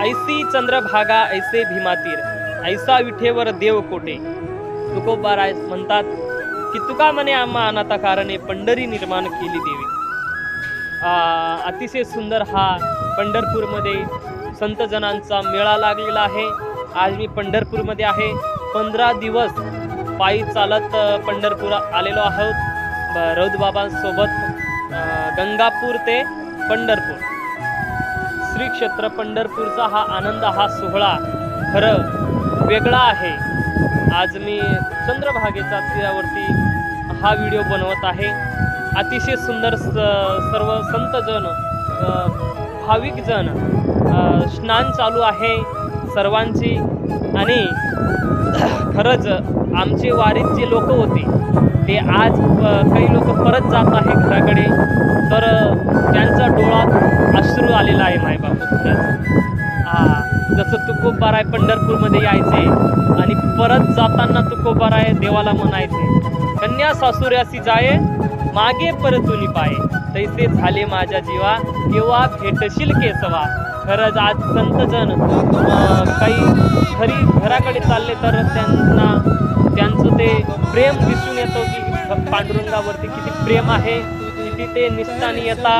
ऐसी चंद्रभागा ऐसे भीमातीर ऐसा विठेवर देव कोटे। तुकोबाराय म्हणतात की तुका म्हणे आम्हा अनाथा कारणे पंढरी निर्माण केली देवी. अतिशय सुंदर हा पंढरपूरमध्ये संतजनांचा मेळा लागलेला आहे. आज मी पंढरपूरमध्ये आहे. पंधरा दिवस पायी चालत पंढरपूर आलेलो आहोत. ब- रौदबाबांसोबत गंगापूर ते पंढरपूर. श्री क्षेत्र पंढरपूरचा हा आनंद हा सोहळा खरं वेगळा आहे. आज मी चंद्रभागेच्या तीरावरती हा व्हिडिओ बनवत आहे. अतिशय सुंदर स सर्व संतजन भाविकजण भाविकजन स्नान चालू आहे सर्वांची आणि खरंच आमचे वारीत जे लोक होते. ते आज काही लोक परत जात आहे घराकडे. डोळ्यात अश्रू आलेला आहे मायबाप. खरंच हा जसं तुकोबाराय पंढरपूरमध्ये यायचे आणि परत जाताना तुकोबाराय देवाला म्हणायचे कन्या सासुऱ्यासी जाये मागे परतुनी पाये. तैसे झाले माझ्या जीवा केव्हा भेटशील केसवा. खरंच आज संतजन काही घरी घराकडे चालले तर त्यांना त्यांचं ते प्रेम दिसून येतं की पांडुरंगावरती किती प्रेम आहे किती ते निष्ठानी येता